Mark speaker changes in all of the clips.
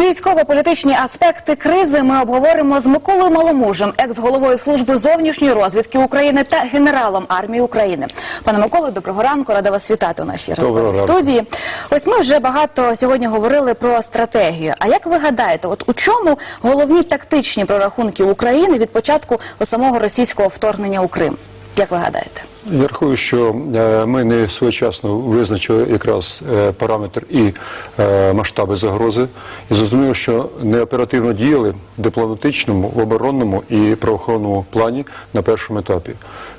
Speaker 1: Військово-політичні аспекти кризи ми обговоримо з Миколою Маломужем, екс-головою служби зовнішньої розвідки України та генералом армії України. Пане Миколо, доброго ранку. Рада вас вітати у нашій ранковій студії. Ось ми вже багато сьогодні говорили про стратегію. А як ви гадаєте, от у чому головні тактичні прорахунки України від початку самого російського вторгнення у Крим? Як ви гадаєте?
Speaker 2: Я рахую, що е, ми не своєчасно визначили якраз е, параметр і е, масштаби загрози, і зрозуміло, що не оперативно діяли в дипломатичному, в оборонному і правоохоронному плані на першому етапі.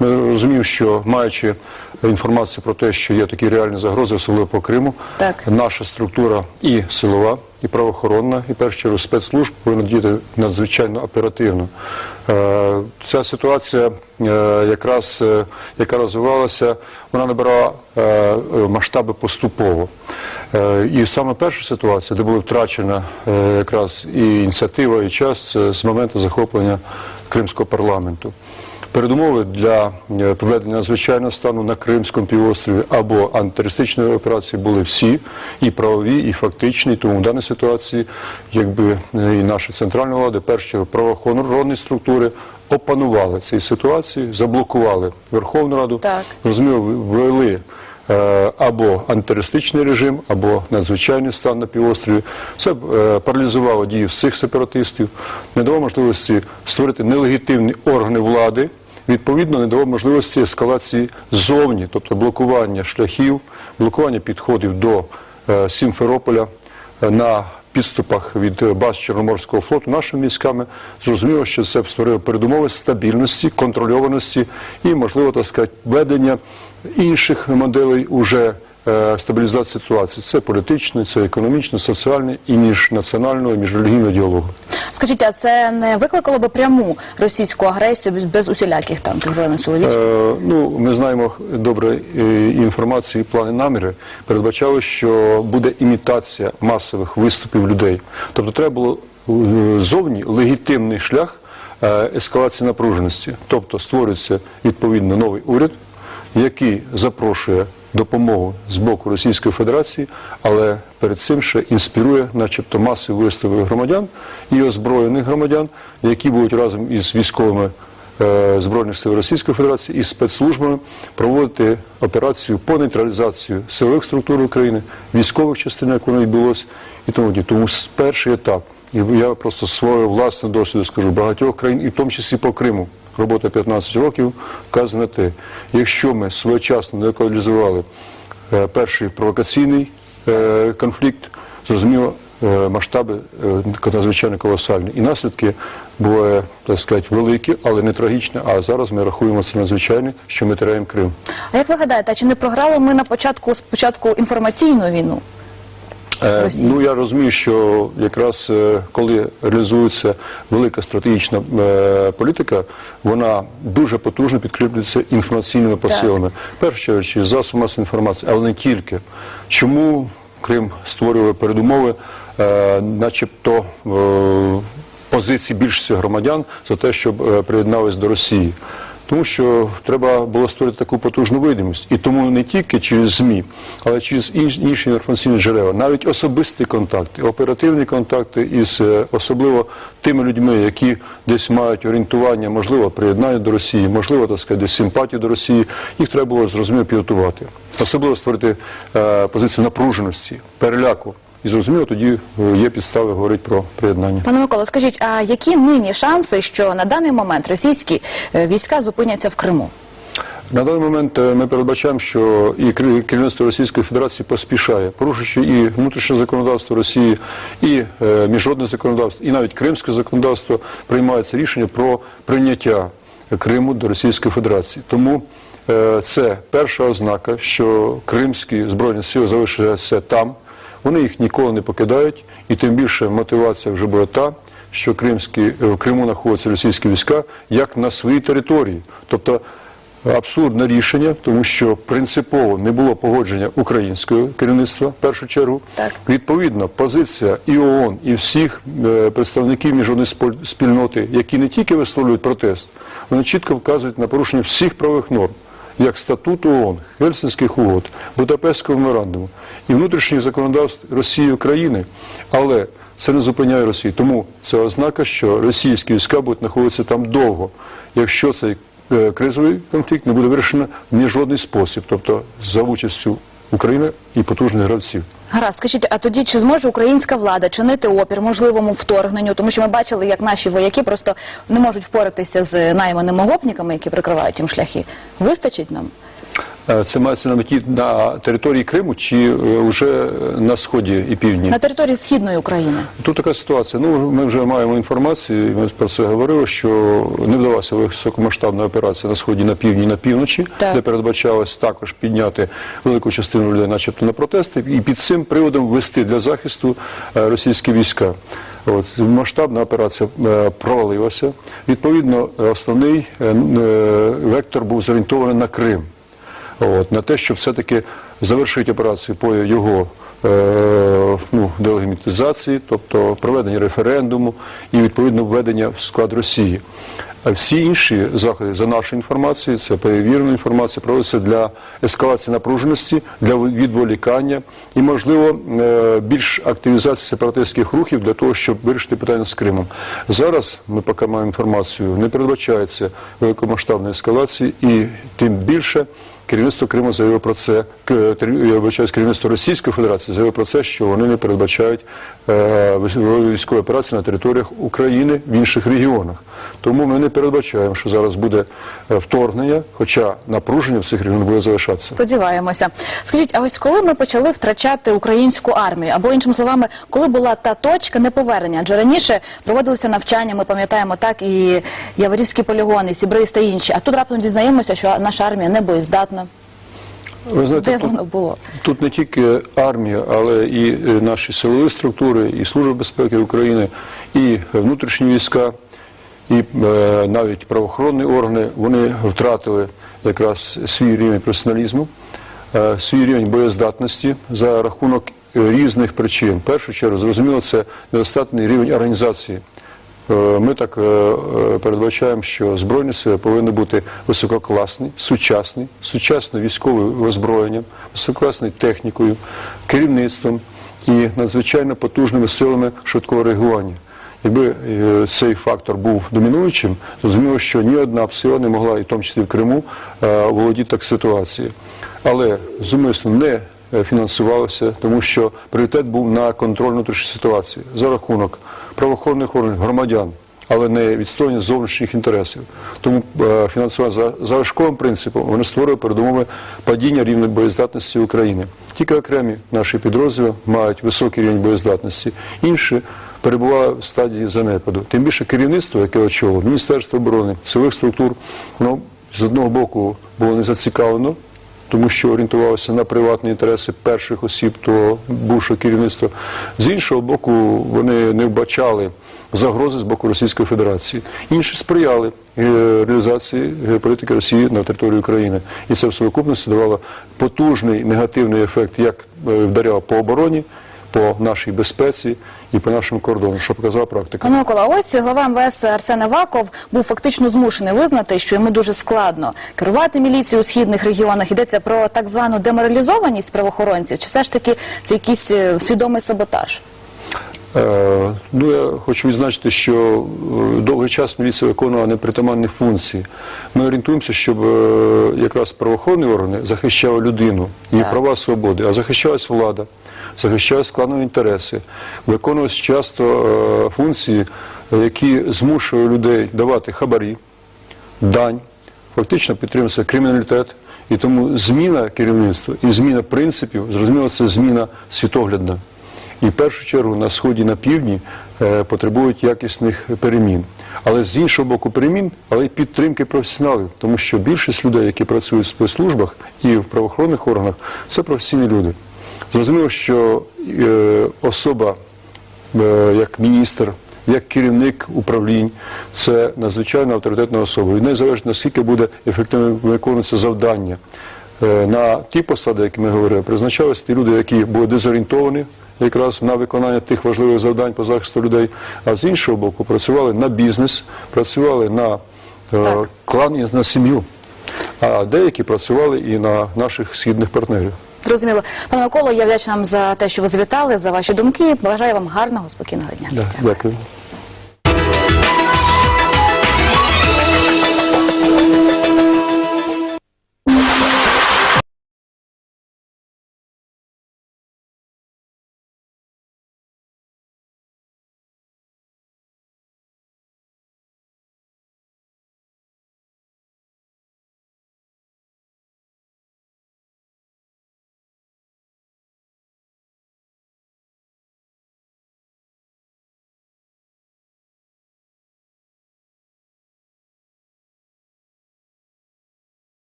Speaker 2: Ми розуміємо, що маючи інформацію про те, що є такі реальні загрози, особливо по Криму,
Speaker 1: Так.
Speaker 2: наша структура і силова, і правоохоронна, і в першу чергу спецслужб повинна діяти надзвичайно оперативно. Е, Ця ситуація, е, якраз е, яка розвивалася, вона набирала масштаби поступово. І саме перша ситуація, де була втрачена якраз і ініціатива, і час з моменту захоплення Кримського парламенту. Передумови для е, проведення надзвичайного стану на Кримському півострові або антитерористичної операції були всі, і правові, і фактичні. Тому в даній ситуації, якби е, і наші центральні влади, перші правоохоронні структури опанували ці ситуації, заблокували Верховну Раду,
Speaker 1: Так.
Speaker 2: розуміло, ввели е, або антитерористичний режим, або надзвичайний стан на півострові. Це е, паралізувало дії всіх сепаратистів, не дало можливості створити нелегітимні органи влади. Відповідно, не дало можливості ескалації ззовні, тобто блокування шляхів, блокування підходів до е, Сімферополя е, на підступах від е, баз Чорноморського флоту нашими військами. Зрозуміло, що це створило передумови стабільності, контрольованості і, можливо, так сказати, ведення інших моделей уже стабілізації ситуації. Це політичний, це економічний, соціальний і міжнаціонального, і міжрелігійного діалогу.
Speaker 1: Скажіть, а це не викликало би пряму російську агресію без, усіляких там тих зелених чоловічків?
Speaker 2: Е, ну, ми знаємо добре е, інформацію, і плани наміри передбачали, що буде імітація масових виступів людей. Тобто треба було е, зовні легітимний шлях е, ескалації напруженості. Тобто створюється відповідно новий уряд, який запрошує допомогу з боку Російської Федерації, але перед цим ще інспірує, начебто, маси виступів громадян і озброєних громадян, які будуть разом із військовими е, Збройних сил Російської Федерації і спецслужбами проводити операцію по нейтралізації силових структур України, військових частин, як воно відбулося, і тому. Тому перший етап, і я просто свого власного досвіду скажу, багатьох країн, і в тому числі по Криму, робота 15 років, вказує те, якщо ми своєчасно не локалізували е, перший провокаційний е, конфлікт, зрозуміло, е, масштаби надзвичайно колосальні. І наслідки буває, так сказати, великі, але не трагічні. А зараз ми рахуємо це надзвичайне, що ми теряємо Крим.
Speaker 1: А як ви гадаєте, чи не програли ми на початку спочатку інформаційну війну?
Speaker 2: Е,
Speaker 1: Росії.
Speaker 2: Ну я розумію, що якраз е, коли реалізується велика стратегічна е, політика, вона дуже потужно підкріплюється інформаційними посилами. В першу чергу засоби масової інформації, але не тільки. Чому Крим створював передумови, е, начебто е, позиції більшості громадян за те, щоб е, приєднались до Росії? Тому що треба було створити таку потужну видимість. І тому не тільки через ЗМІ, але через інш- інші інформаційні джерела, навіть особисті контакти, оперативні контакти із е, особливо тими людьми, які десь мають орієнтування, можливо, приєднання до Росії, можливо, так сказати, десь симпатію до Росії, їх треба було зрозуміло підготувати. Особливо створити е, позицію напруженості, переляку. І зрозуміло, тоді е, є підстави говорити про приєднання.
Speaker 1: Пане Микола, скажіть, а які нині шанси, що на даний момент російські е, війська зупиняться в Криму?
Speaker 2: На даний момент е, ми передбачаємо, що і кер- керівництво Російської Федерації поспішає, порушуючи і внутрішнє законодавство Росії, і міжнародне законодавство, і навіть кримське законодавство приймається рішення про прийняття Криму до Російської Федерації. Тому це перша ознака, що кримські збройні сили залишаться там. Вони їх ніколи не покидають, і тим більше мотивація вже буде та, що кримські, е, в Криму знаходяться російські війська як на своїй території. Тобто абсурдне рішення, тому що принципово не було погодження українського керівництва в першу чергу.
Speaker 1: Так.
Speaker 2: Відповідно, позиція і ООН, і всіх е, представників міжнародної спільноти, які не тільки висловлюють протест, вони чітко вказують на порушення всіх правових норм. Як статут ООН, Хельсинських угод, Будапештського меморандуму і внутрішніх законодавств Росії України, але це не зупиняє Росію. Тому це ознака, що російські війська будуть знаходитися там довго, якщо цей е, кризовий конфлікт не буде вирішено в жодний спосіб, тобто за участю України і потужних гравців.
Speaker 1: Гаразд, скажіть, а тоді чи зможе українська влада чинити опір можливому вторгненню? Тому що ми бачили, як наші вояки просто не можуть впоратися з найманими гопниками, які прикривають їм шляхи. Вистачить нам?
Speaker 2: Е, Це мається на меті на території Криму чи вже на сході і півдні?
Speaker 1: На території східної України.
Speaker 2: Тут така ситуація. Ну ми вже маємо інформацію. Ми про це говорили, що не вдалася високомасштабна операція на сході, на півдні, на півночі,
Speaker 1: Так.
Speaker 2: де передбачалось також підняти велику частину людей, начебто на протести, і під цим приводом ввести для захисту е, російські війська. От масштабна операція е, провалилася. Відповідно, е, основний е, е, вектор був зорієнтований на Крим. От, на те, щоб все-таки завершити операцію по його е, ну, делегімітизації, тобто проведення референдуму і відповідно введення в склад Росії. А всі інші заходи, за нашою інформацією, це перевірена інформація, проводиться для ескалації напруженості, для відволікання і, можливо, е, більш активізації сепаратистських рухів для того, щоб вирішити питання з Кримом. Зараз ми поки маємо інформацію, не передбачається великомасштабної ескалації і тим більше. Керівництво Криму заявило про це, я вибачаюсь, керівництво Російської Федерації заявило про це, що вони не передбачають е, військові операції на територіях України в інших регіонах. Тому ми не передбачаємо, що зараз буде е, вторгнення, хоча напруження в цих регіонах буде залишатися.
Speaker 1: Сподіваємося. Скажіть, а ось коли ми почали втрачати українську армію, або іншими словами, коли була та точка неповернення? Адже раніше проводилися навчання, ми пам'ятаємо так, і Яворівські полігони, Сібриз та інші. А тут раптом дізнаємося, що наша армія не боєздатна.
Speaker 2: Ви знаєте,
Speaker 1: Де
Speaker 2: тут-
Speaker 1: воно було?
Speaker 2: Тут не тільки армія, але і е, наші силові структури, і Служба безпеки України, і внутрішні війська, і е, навіть правоохоронні органи, вони втратили якраз свій рівень професіоналізму, е, свій рівень боєздатності за рахунок різних причин. В першу чергу, зрозуміло, це недостатній рівень організації. Е, Ми так е, е, передбачаємо, що збройні сили повинні бути висококласні, сучасні, сучасним військовим озброєнням, висококласною технікою, керівництвом і надзвичайно потужними силами швидкого реагування. Якби цей фактор був домінуючим, зрозуміло, що ні одна сила не могла, і в тому числі в Криму, володіти так ситуацією. Але зумисно не фінансувалося, тому що пріоритет був на контроль внутрішньої ситуації за рахунок правоохоронних органів, громадян, але не відстоювання зовнішніх інтересів. Тому е, фінансування за залишковим принципом вони створює передумови падіння рівня боєздатності України. Тільки окремі наші підрозділи мають високий рівень боєздатності, інші перебували в стадії занепаду. Тим більше керівництво, яке очолило, Міністерство оборони, силових структур, воно з одного боку було не зацікавлено тому що орієнтувалися на приватні інтереси перших осіб того бувшого керівництва. З іншого боку, вони не вбачали загрози з боку Російської Федерації. Інші сприяли е, реалізації геополітики Росії на території України. І це в совокупності давало потужний негативний ефект, як е, вдаряло по обороні, по нашій безпеці і по нашим кордонам, що показала практика.
Speaker 1: Пане Микола, ось глава МВС Арсен Аваков був фактично змушений визнати, що йому дуже складно керувати міліцією у східних регіонах. Йдеться про так звану деморалізованість правоохоронців, чи все ж таки це якийсь е, свідомий саботаж?
Speaker 2: Е, Ну, я хочу відзначити, що е, довгий час міліція виконувала непритаманні функції. Ми орієнтуємося, щоб е, якраз правоохоронні органи захищали людину, її права свободи, а захищалась влада, захищалась кланові інтереси, виконувалися часто е, функції, які змушували людей давати хабарі, дань, фактично підтримується криміналітет. І тому зміна керівництва і зміна принципів, зрозуміло, це зміна світоглядна. І в першу чергу на сході, на півдні е, потребують якісних перемін. Але з іншого боку перемін, але й підтримки професіоналів, тому що більшість людей, які працюють в спецслужбах і в правоохоронних органах, це професійні люди. Зрозуміло, що е, особа е, як міністр, як керівник управлінь, це надзвичайно авторитетна особа. Від неї залежить, наскільки буде ефективно виконуватися завдання. Е, На ті посади, які ми говорили, призначалися ті люди, які були дезорієнтовані якраз на виконання тих важливих завдань по захисту людей, а з іншого боку працювали на бізнес, працювали на
Speaker 1: Так.
Speaker 2: клан і на сім'ю. а деякі працювали і на наших східних партнерів.
Speaker 1: Зрозуміло. Пане Миколо, я вдячна вам за те, що ви завітали, за ваші думки. Бажаю вам гарного, спокійного дня.
Speaker 2: Да,
Speaker 1: Дякую.
Speaker 2: дякую.